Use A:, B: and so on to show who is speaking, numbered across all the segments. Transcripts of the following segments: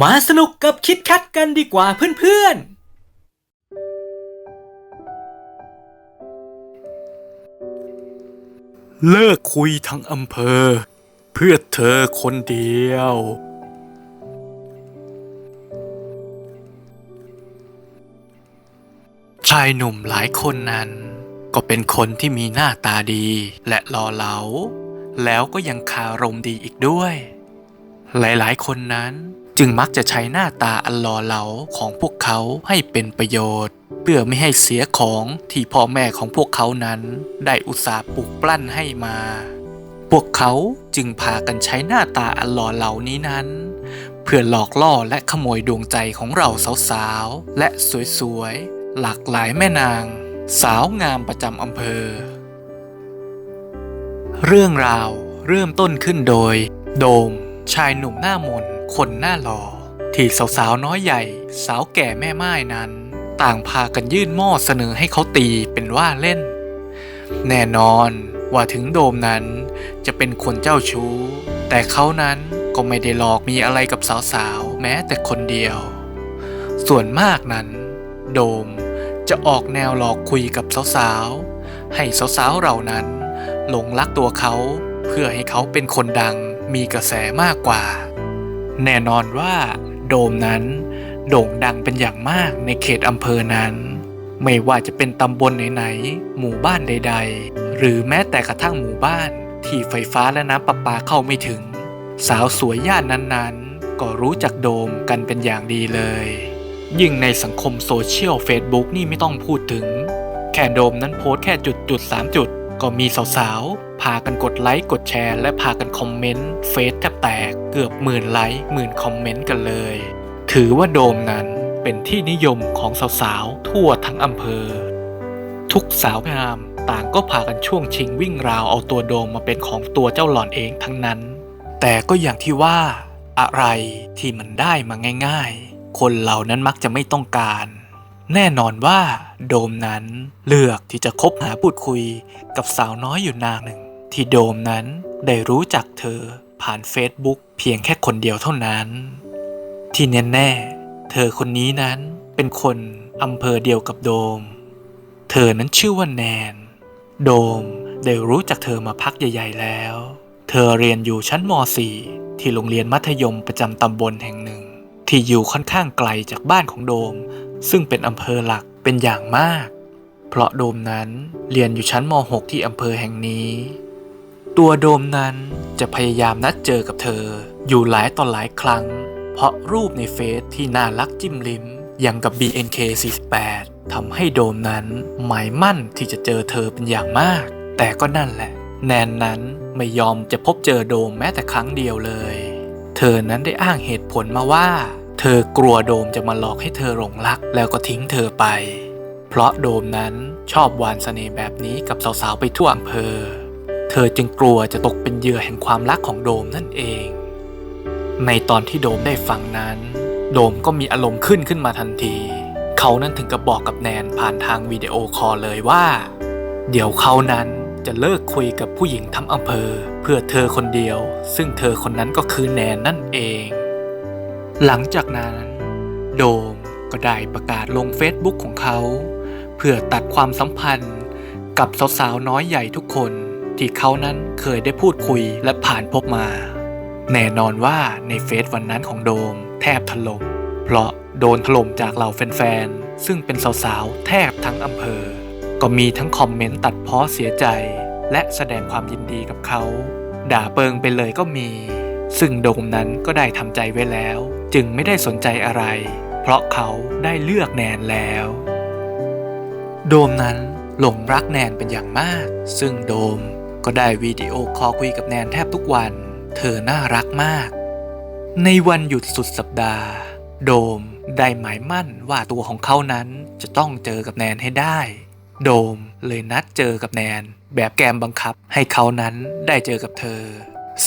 A: มาสนุกกับคิดแคทกันดีกว่าเพื่อนๆ เลิกคุยทั้งอำเภอ เพื่อเธอคนเดียว ชายหนุ่มหลายคนนั้น ก็เป็นคนที่มีหน้าตาดีและหล่อเหลา แล้วก็ยังคารมดีอีกด้วย หลายๆ คนนั้น จึงมักจะใช้หน้าตาอันหล่อเหลาของพวกเขาให้เป็นประโยชน์ เพื่อไม่ให้เสียของที่พ่อแม่ของพวกเขานั้น ได้อุตส่าห์ปลุกปลั้นให้มา พวกเขาจึงพากันใช้หน้าตาอันหล่อเหลานี้นั้น เพื่อหลอกล่อและขโมยดวงใจของเราสาวๆและสวยๆหลากหลายแม่นาง สาวงามประจำอำเภอ เรื่องราวเริ่มต้นขึ้นโดย โดมชายหนุ่มหน้ามน คนหน้าหล่อที่สาวๆน้อยใหญ่ สาวแก่แม่ไม้นั้น ต่างพากันยื่นหม้อเสนอให้เขาตีเป็นว่าเล่น แน่นอนว่าถึงโดมนั้นจะเป็นคนเจ้าชู้ แต่เขานั้นก็ไม่ได้หลอกมีอะไรกับสาวๆแม้แต่คนเดียว ส่วนมากนั้น โดมจะออกแนวหลอกคุยกับสาวๆให้สาวๆเหล่านั้นหลงรักตัวเขาเพื่อให้เขาเป็นคนดังมีกระแสมากกว่า แน่นอนว่าโดมนั้นโด่งดังเป็นอย่างมากในเขตอำเภอนั้น ไม่ว่าจะเป็นตำบลไหนๆ หมู่บ้านใด ๆ หรือแม้แต่กระทั่งหมู่บ้านที่ไฟฟ้าและน้ำประปาเข้าไม่ถึง สาวสวยย่านนั้นๆ ก็รู้จักโดมกันเป็นอย่างดีเลย ยิ่งในสังคมโซเชียลเฟซบุ๊กนี่ไม่ต้องพูดถึง แค่โดมนั้นโพสแค่จุดจุดสามจุด ก็มีสาวๆ พากันกดไลค์กดแชร์ และพากันคอมเมนต์เฟซแทบแตกเกือบหมื่นไลค์หมื่นคอมเมนต์กันเลย ถือว่าโดมนั้นเป็นที่นิยมของสาวๆ ทั่วทั้งอำเภอ ทุกสาวงามต่างก็พากันช่วงชิงวิ่งราวเอาตัวโดมมาเป็นของตัวเจ้าหล่อนเองทั้งนั้น แต่ก็อย่างที่ว่า อะไรที่มันได้มาง่าย ๆ คนเหล่านั้นมักจะไม่ต้องการ แน่นอนว่าโดมนั้นเลือกที่จะคบหาพูดคุยกับสาวน้อยอยู่นางหนึ่ง ที่โดมนั้นได้รู้จักเธอผ่านเฟซบุ๊กเพียงแค่คนเดียวเท่านั้น ที่แน่ๆเธอคนนี้นั้นเป็นคนอำเภอเดียวกับโดม เธอนั้นชื่อว่าแนน โดมได้รู้จักเธอมาพักใหญ่ ๆ แล้ว เธอเรียนอยู่ชั้นม .4 ที่โรงเรียนมัธยมประจำตำบลแห่งหนึ่ง ที่อยู่ค่อนข้างไกลจากบ้านของโดม ซึ่งเป็นอำเภอหลักเป็นอย่างมาก เพราะโดมนั้นเรียนอยู่ชั้นม .6 ที่อำเภอแห่งนี้ ตัวโดมนั้นจะพยายามนัดเจอกับเธอ อยู่หลายต่อหลายครั้ง เพราะรูปในเฟซที่น่ารักจิ้มลิ้มอย่างกับ BNK48 ทำให้โดมนั้นหมายมั่นที่จะเจอเธอเป็นอย่างมาก แต่ก็นั่นแหละ แนนนั้นไม่ยอมจะพบเจอโดมแม้แต่ครั้งเดียวเลย เธอนั้นได้อ้างเหตุผลมาว่า เธอกลัวโดมจะมาหลอกให้เธอหลงรักแล้วก็ทิ้งเธอไป เพราะโดมนั้นชอบวานเสน่ห์แบบนี้กับสาวๆไปทั่วอำเภอ เธอจึงกลัวจะตกเป็นเหยื่อแห่งความรักของโดมนั่นเอง ในตอนที่โดมได้ฟังนั้น โดมก็มีอารมณ์ขึ้นขึ้นมาทันที เขานั้นถึงกับบอกกับแนนผ่านทางวิดีโอคอลเลยว่า เดี๋ยวเขานั้นจะเลิกคุยกับผู้หญิงทั้งอำเภอ เพื่อเธอคนเดียว ซึ่งเธอคนนั้นก็คือแนนนั่นเอง หลังจากนั้น โดมก็ได้ประกาศลงเฟซบุ๊กของเขา เพื่อตัดความสัมพันธ์กับสาวๆน้อยใหญ่ทุกคนที่เขานั้นเคยได้พูดคุยและผ่านพบมา แน่นอนว่าในเฟซวันนั้นของโดมแทบถล่มเพราะโดนถล่มจากเหล่าแฟนๆ ซึ่งเป็นสาวๆ แทบทั้งอำเภอ ก็มีทั้งคอมเมนต์ตัดเพ้อเสียใจ และแสดงความยินดีกับเขา ด่าเปิงไปเลยก็มี ซึ่งโดมนั้นก็ได้ทำใจไว้แล้ว จึงไม่ได้สนใจอะไร เพราะเขาได้เลือกแนนแล้ว โดมนั้นหลงรักแนนเป็นอย่างมาก ซึ่งโดมก็ได้วิดีโอคอลคุยกับแนนแทบทุกวัน เธอน่ารักมาก ในวันหยุดสุดสัปดาห์ โดมได้หมายมั่นว่าตัวของเขานั้นจะต้องเจอกับแนนให้ได้ โดมเลยนัดเจอกับแนน แบบแกมบังคับให้เขานั้นได้เจอกับเธอ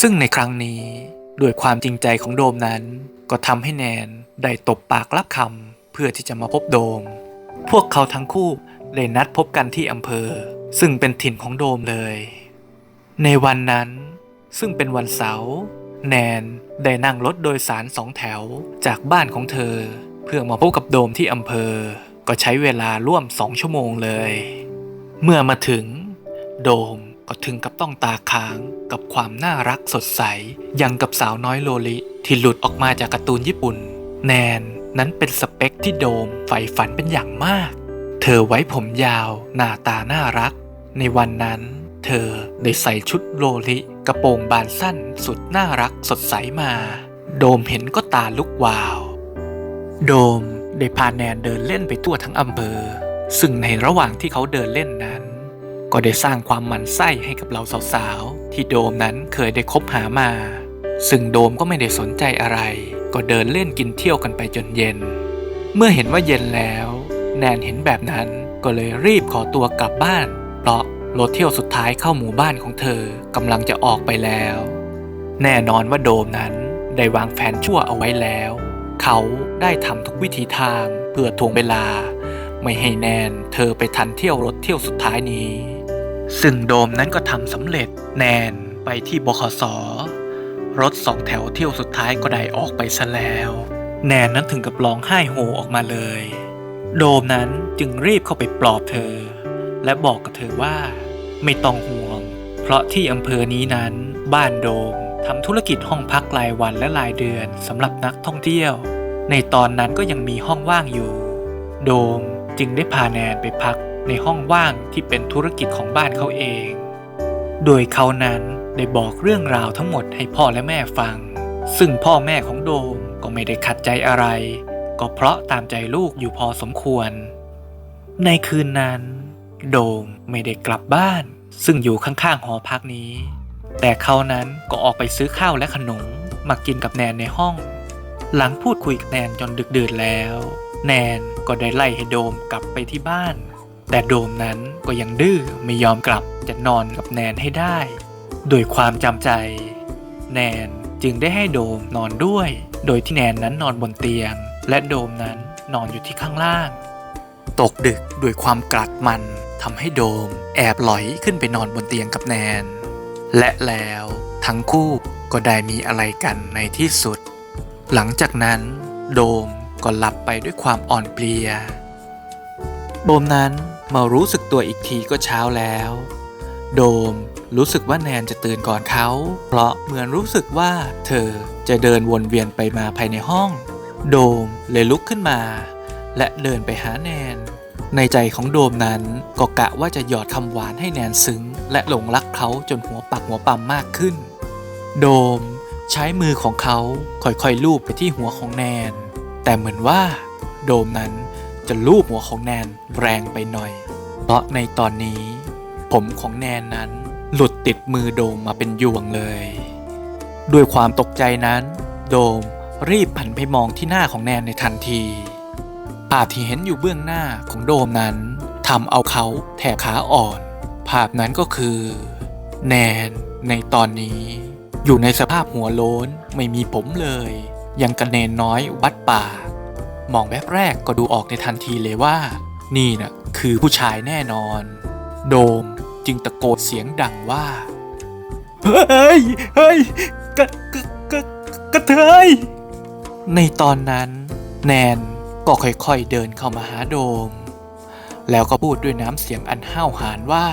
A: ซึ่งในครั้งนี้ ด้วยความจริงใจของโดมนั้น ก็ทำให้แนนได้ตบปากรับคำเพื่อที่จะมาพบโดม พวกเขาทั้งคู่เลยนัดพบกันที่อำเภอ ซึ่งเป็นถิ่นของโดมเลย ในวันนั้น ซึ่งเป็นวันเสาร์แนนได้นั่งรถโดยสารสองแถวจากบ้านของเธอ เพื่อมาพบกับโดมที่อำเภอ ก็ใช้เวลาร่วมสองชั่วโมงเลย เมื่อมาถึง โดม ก็ถึงกับต้องตาค้างกับความน่ารักสดใสยังกับสาวน้อยโลลิ ที่หลุดออกมาจากการ์ตูนญี่ปุ่น แนนนั้นเป็นสเปคที่โดมใฝ่ฝันเป็นอย่างมาก เธอไว้ผมยาว หน้าตาน่ารัก ในวันนั้น เธอได้ใส่ชุดโลลิ กระโปรงบานสั้นสุดน่ารักสดใสมา โดมเห็นก็ตาลุกวาว โดมได้พาแนนเดินเล่นไปทั่วทั้งอำเภอ ซึ่งในระหว่างที่เขาเดินเล่นนั้น ก็ได้สร้างความหมันไส้ให้กับเราสาวๆ ที่โดมนั้นเคยได้คบหามา ซึ่งโดมก็ไม่ได้สนใจอะไร ก็เดินเล่นกินเที่ยวกันไปจนเย็น เมื่อเห็นว่าเย็นแล้ว แนนเห็นแบบนั้นก็เลยรีบขอตัวกลับบ้าน เพราะรถเที่ยวสุดท้ายเข้าหมู่บ้านของเธอกำลังจะออกไปแล้ว แน่นอนว่าโดมนั้นได้วางแผนชั่วเอาไว้แล้ว เขาได้ทำทุกวิธีทางเพื่อทวงเวลา ไม่ให้แนนเธอไปทันเที่ยวรถเที่ยวสุดท้ายนี้ ซึ่งโดมนั้นก็ทำสำเร็จแนนไปที่บขสรถสองแถวเที่ยวสุดท้ายก็ได้ออกไปซะแล้ว แนนนั้นถึงกับร้องไห้โฮออกมาเลย โดมนั้นจึงรีบเข้าไปปลอบเธอ และบอกกับเธอว่า ไม่ต้องห่วง เพราะที่อำเภอนี้นั้นบ้านโดมทำธุรกิจห้องพักรายวันและรายเดือนสำหรับนักท่องเที่ยว ในตอนนั้นก็ยังมีห้องว่างอยู่ โดมจึงได้พาแนนไปพัก ในห้องว่างที่เป็นธุรกิจของบ้านเขาเอง โดยเขานั้นได้บอกเรื่องราวทั้งหมดให้พ่อและแม่ฟัง ซึ่งพ่อแม่ของโดมก็ไม่ได้ขัดใจอะไร ก็เพราะตามใจลูกอยู่พอสมควร ในคืนนั้น โดมไม่ได้กลับบ้าน ซึ่งอยู่ข้างๆหอพักนี้ แต่เขานั้นก็ออกไปซื้อข้าวและขนมมากินกับแนนในห้อง หลังพูดคุยกับแนนจนดึกดื่นแล้ว แนนก็ได้ไล่ให้โดมกลับไปที่บ้าน แต่โดมนั้นก็ยังดื้อไม่ยอมกลับจะนอนกับแนนให้ได้ โดยความจำใจ แนนจึงได้ให้โดมนอนด้วย โดยที่แนนนั้นนอนบนเตียง และโดมนั้นนอนอยู่ที่ข้างล่าง ตกดึกด้วยความกลัดมันทำให้โดมแอบหลอยขึ้นไปนอนบนเตียงกับแนน และแล้วทั้งคู่ก็ได้มีอะไรกันในที่สุด หลังจากนั้น โดมก็หลับไปด้วยความอ่อนเพลีย โดมนั้นมารู้สึกตัวอีกทีก็เช้าแล้ว โดมรู้สึกว่าแนนจะตื่นก่อนเขา เพราะเหมือนรู้สึกว่าเธอจะเดินวนเวียนไปมาภายในห้อง โดมเลยลุกขึ้นมา และเดินไปหาแนน ในใจของโดมนั้นก็กะว่าจะหยอดคำหวานให้แนนซึ้ง และหลงรักเขาจนหัวปักหัวปั๊มมากขึ้น โดมใช้มือของเขาค่อยๆลูบไปที่หัวของแนน แต่เหมือนว่า โดมนั้น จะลูบหัวของแนนแรงไปหน่อย เพราะในตอนนี้ ผมของแนนนั้นหลุดติดมือโดมมาเป็นยวงเลย ด้วยความตกใจนั้น โดมรีบหันไปมองที่หน้าของแนนในทันทีภาพที่เห็นอยู่เบื้องหน้าของโดมนั้นทำเอาเขาแถบขาอ่อน ภาพนั้นก็คือ แนนในตอนนี้ อยู่ในสภาพหัวโล้นไม่มีผมเลย ยังกระเนนน้อยวัดป่า มองแวบแรกก็ดูออกในทันทีเลยว่า นี่น่ะคือผู้ชายแน่นอน โดมจึงตะโกนเสียงดังว่า เฮ้ย เฮ้ยกะกะกะกระเทย ในตอนนั้น แนนก็ค่อยๆเดินเข้ามาหาโดม แล้วก็พูดด้วยน้ำเสียงอันห้าวหาญว่า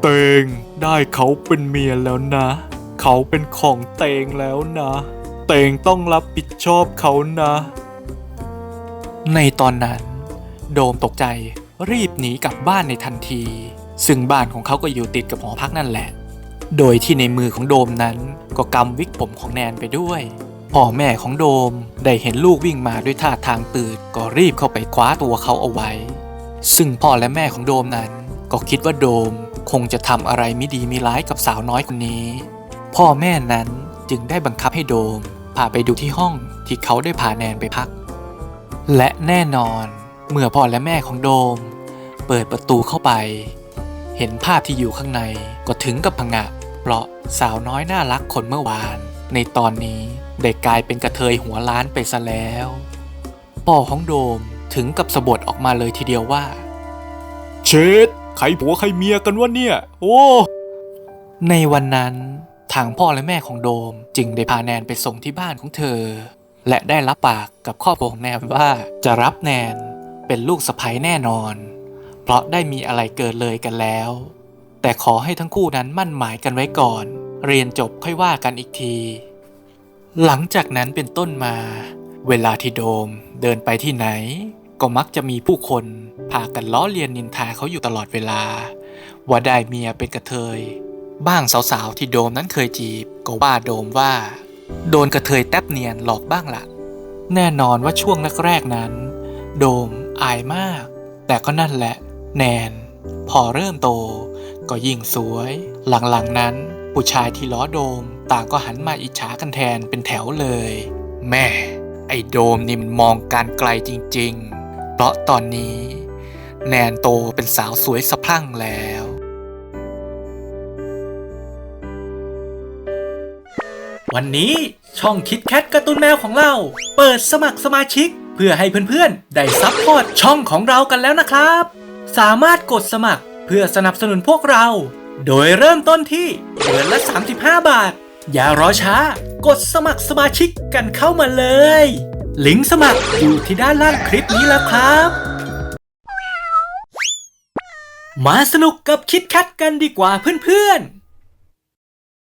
A: เตงได้เขาเป็นเมียแล้วนะ เขาเป็นของเตงแล้วนะ เตงต้องรับผิดชอบเขานะ ในตอนนั้น โดมตกใจรีบหนีกลับบ้านในทันที ซึ่งบ้านของเขาก็อยู่ติดกับหอพักนั่นแหละ โดยที่ในมือของโดมนั้นก็กำวิกผมของแนนไปด้วยพ่อแม่ของโดมได้เห็นลูกวิ่งมาด้วยท่าทางตื่นก็รีบเข้าไปคว้าตัวเขาเอาไว้ ซึ่งพ่อและแม่ของโดมนั้น ก็คิดว่าโดมคงจะทำอะไรไม่ดีไม่ร้ายกับสาวน้อยคนนี้ พ่อแม่นั้นจึงได้บังคับให้โดมพาไปดูที่ห้องที่เขาได้พาแนนไปพัก และแน่นอน เมื่อพ่อและแม่ของโดม เปิดประตูเข้าไป เห็นภาพที่อยู่ข้างในก็ถึงกับพังงะเพราะสาวน้อยน่ารักคนเมื่อวาน ในตอนนี้ได้กลายเป็นกระเทยหัวล้านไปซะแล้วพ่อของโดมถึงกับสะบดออกมาเลยทีเดียวว่า เชดใครผัวใครเมียกันวะเนี่ย โอ้ในวันนั้นทางพ่อและแม่ของโดมจึงได้พาแนนไปส่งที่บ้านของเธอ และได้รับปากกับครอบครัวของแนนว่าจะรับแนนเป็นลูกสะใภ้แน่นอน เพราะได้มีอะไรเกินเลยกันแล้ว แต่ขอให้ทั้งคู่นั้นมั่นหมายกันไว้ก่อน เรียนจบค่อยว่ากันอีกที หลังจากนั้นเป็นต้นมา เวลาที่โดมเดินไปที่ไหน ก็มักจะมีผู้คนพากันล้อเลียนนินทาเขาอยู่ตลอดเวลา ว่าได้เมียเป็นกระเทย บ้างสาวๆที่โดมนั้นเคยจีบก็ว่าโดมว่า โดนกระเทยแทบเนียนหลอกบ้างละ แน่นอนว่าช่วงแรกๆนั้น โดมอายมาก แต่ก็นั่นแหละ แนน พอเริ่มโต ก็ยิ่งสวย หลังๆนั้น ผู้ชายที่ล้อโดมต่างก็หันมาอิจฉากันแทนเป็นแถวเลย แม่ ไอ้โดมนี่มันมองการไกลจริง ๆ เพราะตอนนี้ แนนโตเป็นสาวสวยสะพรั่งแล้ว วันนี้ช่องคิดแคทการ์ตูนแมวของเรา เปิดสมัครสมาชิก เพื่อให้เพื่อนๆ ได้ซัพพอร์ตช่องของเรากันแล้วนะครับ สามารถกดสมัครเพื่อสนับสนุนพวกเรา โดยเริ่มต้นที่เดือนละ 35 บาท อย่ารอช้า กดสมัครสมาชิกกันเข้ามาเลย ลิงก์สมัครอยู่ที่ด้านล่างคลิปนี้แล้วครับ มาสนุกกับคิดแคทกันดีกว่าเพื่อนๆ